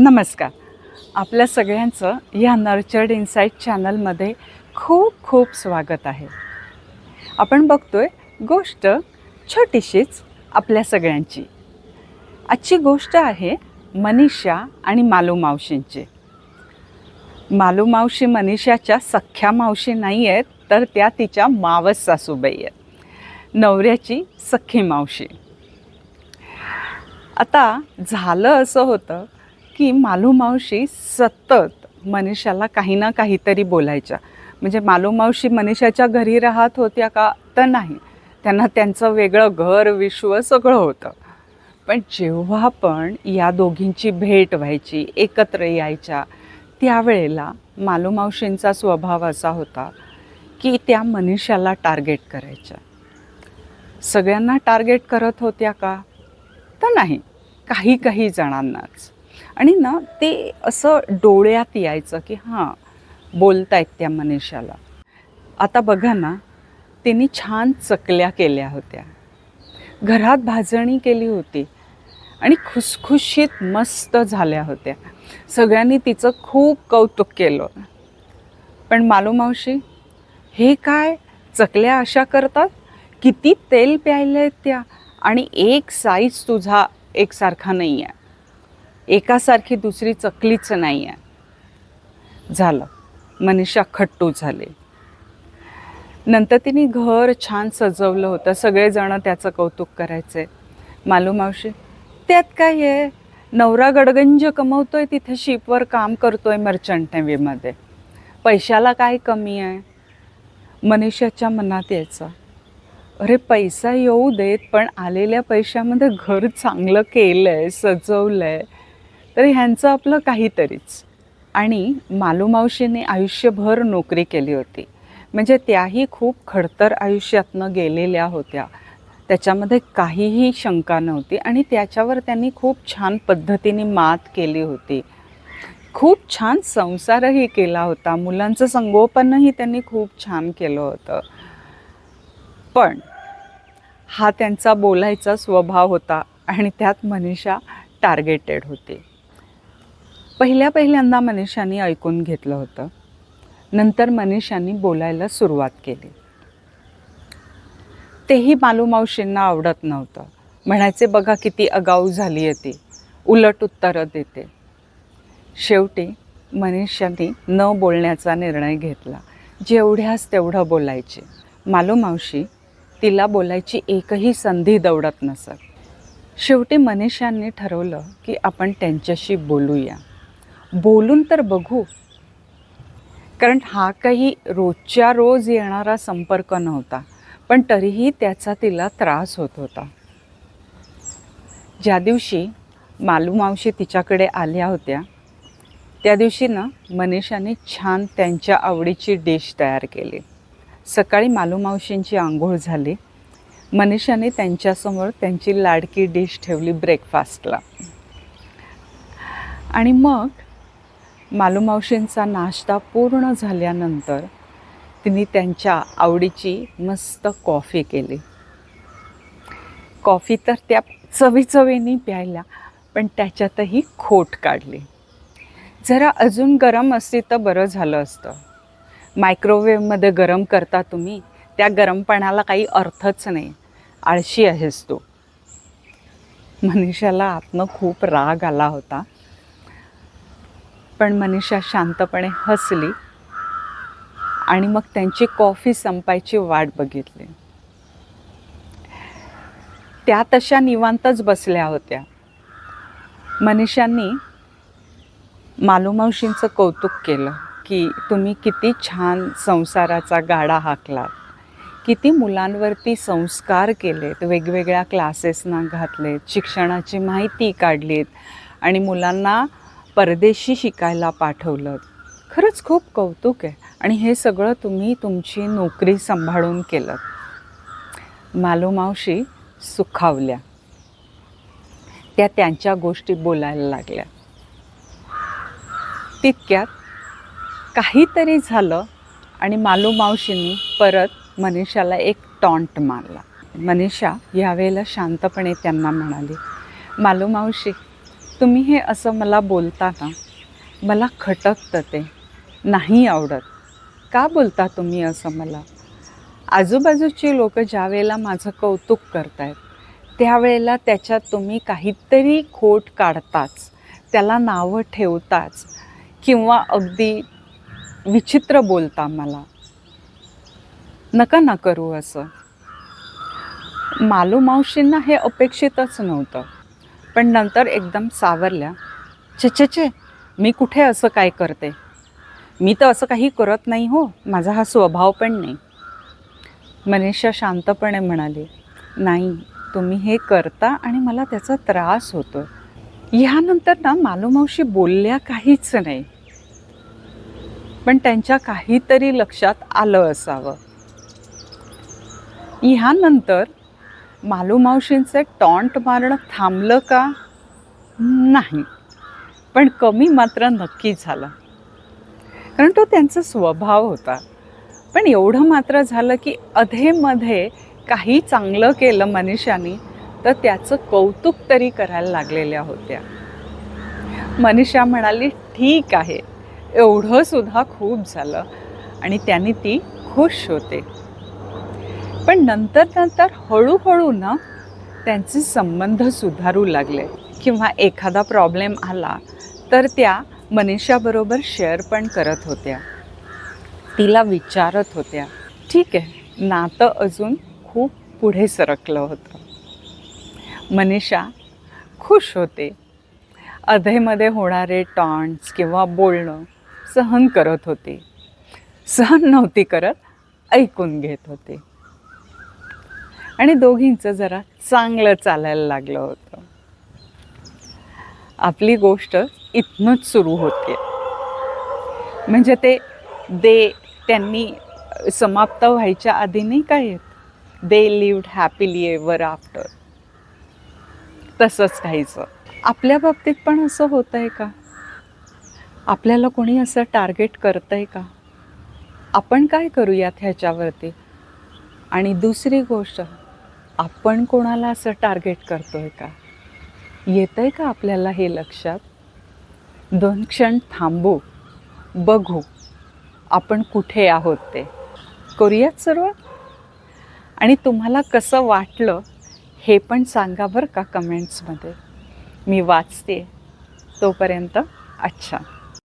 नमस्कार. आपल्या सगळ्यांचं या नर्चर्ड इन्साईट चॅनलमध्ये खूप खूप स्वागत आहे. आपण बघतोय गोष्ट छोटीशीच आपल्या सगळ्यांची. आजची गोष्ट आहे मनीषा आणि मालू मावशींची. मालू मावशी मनीषाच्या सख्ख्या मावशी नाही आहेत तर त्या तिच्या मावस सासूबाई आहेत. नवऱ्याची सख्खी मावशी. आता झालं असं होतं की मालूमावशी सतत मनीषाला काही ना काहीतरी बोलायच्या. म्हणजे मालूमावशी मनीषाच्या घरी राहत होत्या का तर नाही. त्यांना त्यांचं वेगळं घर विश्व सगळं होतं. पण जेव्हा पण या दोघींची भेट व्हायची एकत्र यायच्या त्यावेळेला मालूमावशींचा स्वभाव असा होता की त्या मनीषाला टार्गेट करायच्या. सगळ्यांना टार्गेट करत होत्या का? तर नाही. काही काही जणांनाच. आणि ना ते असं डोळ्यात यायचं की हां बोलतायत त्या मनीषाला. आता बघा ना त्यांनी छान चकल्या केल्या होत्या. घरात भाजणी केली होती आणि खुसखुशीत मस्त झाल्या होत्या. सगळ्यांनी तिचं खूप कौतुक केलं. पण मालूमावशी हे काय? चकल्या अशा करतात? किती तेल प्यायलं आहेत त्या आणि एक साईज तुझा एकसारखा नाही आहे एकासारखी दुसरी चकलीच नाही आहे झालं. मनीषा खट्टू झाले. नंतर तिने घर छान सजवलं होतं. सगळेजणं त्याचं कौतुक करायचे. मालू मावशी त्यात काय आहे? नवरा गडगंज कमवतोय तिथे शिपवर काम करतोय मर्चंट नेव्हीमध्ये पैशाला काय कमी आहे? मनीषाच्या मनात यायचं. अरे पैसा येऊ देत पण आलेल्या पैशामध्ये घर चांगलं केलं आहे सजवलं आहे तर ह्यांचं आपलं काहीतरीच. आणि मालूमावशीने आयुष्यभर नोकरी केली होती. म्हणजे त्याही खूप खडतर आयुष्यातनं गेलेल्या होत्या. त्याच्यामध्ये काहीही शंका नव्हती आणि त्याच्यावर त्यांनी खूप छान पद्धतीने मात केली होती. खूप छान संसारही केला होता. मुलांचं संगोपनही त्यांनी खूप छान केलं होतं. पण हा त्यांचा बोलायचा स्वभाव होता आणि त्यात मनीषा टार्गेटेड होती. पहिल्या पहिल्यांदा मनीषाने ऐकून घेतलं होतं. नंतर मनीषाने बोलायला सुरुवात केली. तेही मालूमावशींना आवडत नव्हतं. म्हणायचे बघा किती अगाऊ झाली आहे ती. उलट उत्तरं देते. शेवटी मनीषाने न बोलण्याचा निर्णय घेतला. जेवढ्याच तेवढं बोलायचे. मालूमावशी तिला बोलायची एकही संधी दौडत नसत. शेवटी मनीषांनी ठरवलं की आपण त्यांच्याशी बोलूया. बोलून तर बघू. कारण हा काही रोजच्या रोज येणारा संपर्क नव्हता पण तरीही त्याचा तिला त्रास होत होता. ज्या दिवशी मालूमावशी तिच्याकडे आल्या होत्या त्या दिवशी ना मनीषाने छान त्यांच्या आवडीची डिश तयार केली. सकाळी मालूमावशींची आंघोळ झाली. मनीषाने त्यांच्यासमोर त्यांची लाडकी डिश ठेवली ब्रेकफास्टला आणि मग मालुमावशींचा नाश्ता पूर्ण झाल्यानंतर तिने त्यांच्या आवडीची मस्त कॉफी केली. कॉफी तर त्या चवीचवीने प्यायला पण त्याच्यातही खोट काढली. जरा अजून गरम असते तर बरं झालं असतं. मायक्रोवेव्हमध्ये गरम करता तुम्ही त्या गरमपणाला काही अर्थच नाही. आळशी आहेस तू. मनीषाला आतनं खूप राग आला होता. पण मनीषा शांतपणे हसली आणि मग त्यांची कॉफी संपायची वाट बघितली. त्या तशा निवांतच बसल्या होत्या. मनीषांनी मालूमावशींचं कौतुक केलं की तुम्ही किती छान संसाराचा गाडा हाकलात. किती मुलांवरती संस्कार केलेत वेगवेगळ्या क्लासेसना घातलेत शिक्षणाची माहिती काढलीत आणि मुलांना परदेशी शिकायला पाठवलं. खरंच खूप कौतुक आहे. आणि हे सगळं तुम्ही तुमची नोकरी सांभाळून केलं. मालूमावशी सुखावल्या. त्या त्यांच्या गोष्टी बोलायला लागल्या. तितक्यात काहीतरी झालं आणि मालोमावशींनी परत मनीषाला एक टॉन्ट मारला. मनीषा यावेळेला शांतपणे त्यांना म्हणाली मालोमावशी तुम्ही हे असं मला बोलता ना मला खटकतं ते. नाही आवडत. का बोलता तुम्ही असं मला? आजूबाजूची लोक ज्या वेळेला माझं कौतुक करतायत त्यावेळेला त्याच्यात तुम्ही काहीतरी खोट काढताच त्याला नावं ठेवताच किंवा अगदी विचित्र बोलता मला. नका ना करू असं. मालू मावशींना हे अपेक्षितच नव्हतं. पण नंतर एकदम सावरल्या. छे छे छे मी कुठे असं काय करते? मी तर असं काही करत नाही हो. माझा हा स्वभाव पण नाही. मनीषा शांतपणे म्हणाली नाही तुम्ही हे करता आणि मला त्याचा त्रास होतो ह्यानंतर ना मालूमावशी बोलल्या काहीच नाही. पण त्यांच्या काहीतरी लक्षात आलं असावं. ह्यानंतर मालूमावशींचे टॉन्ट मारणं थांबलं का? नाही. पण कमी मात्र नक्की झालं. कारण तो त्यांचा स्वभाव होता. पण एवढं मात्र झालं की अधेमध्ये काही चांगलं केलं मनीषाने तर त्याचं कौतुक तरी करायला लागलेल्या होत्या. मनीषा म्हणाली ठीक आहे. एवढंसुद्धा खूप झालं. आणि त्यांनी ती खुश होते. पण नंतर नंतर हळूहळू ना त्यांचे संबंध सुधारू लागले. किंवा एखादा प्रॉब्लेम आला तर त्या मनीषाबरोबर शेअर पण करत होत्या. तिला विचारत होत्या. ठीक आहे नातं अजून खूप पुढे सरकलं होतं. मनीषा खुश होते. अधेमध्ये होणारे टॉन्ट्स किंवा बोलणं सहन करत होते. सहन नव्हती करत ऐकून घेत होते. आणि दोघींचं जरा चांगलं चालायला लागलं होतं. आपली गोष्ट इथनंच सुरू होते. म्हणजे ते दे त्यांनी समाप्त व्हायच्या आधी नाही काय येत? They lived happily ever after. तसंच काहीचं आपल्या बाबतीत पण असं होत आहे का? आपल्याला कोणी असं टार्गेट करत आहे का? आपण काय करूयात ह्याच्यावरती? आणि दुसरी गोष्ट आपण कोणाला असं टार्गेट करतो आहे का? येतं आहे का आपल्याला हे लक्षात? दोन क्षण थांबू बघू आपण कुठे आहोत ते. करूयात सर्व? आणि तुम्हाला कसं वाटलं हे पण सांगा बरं का कमेंट्समध्ये मी वाचते. तोपर्यंत अच्छा.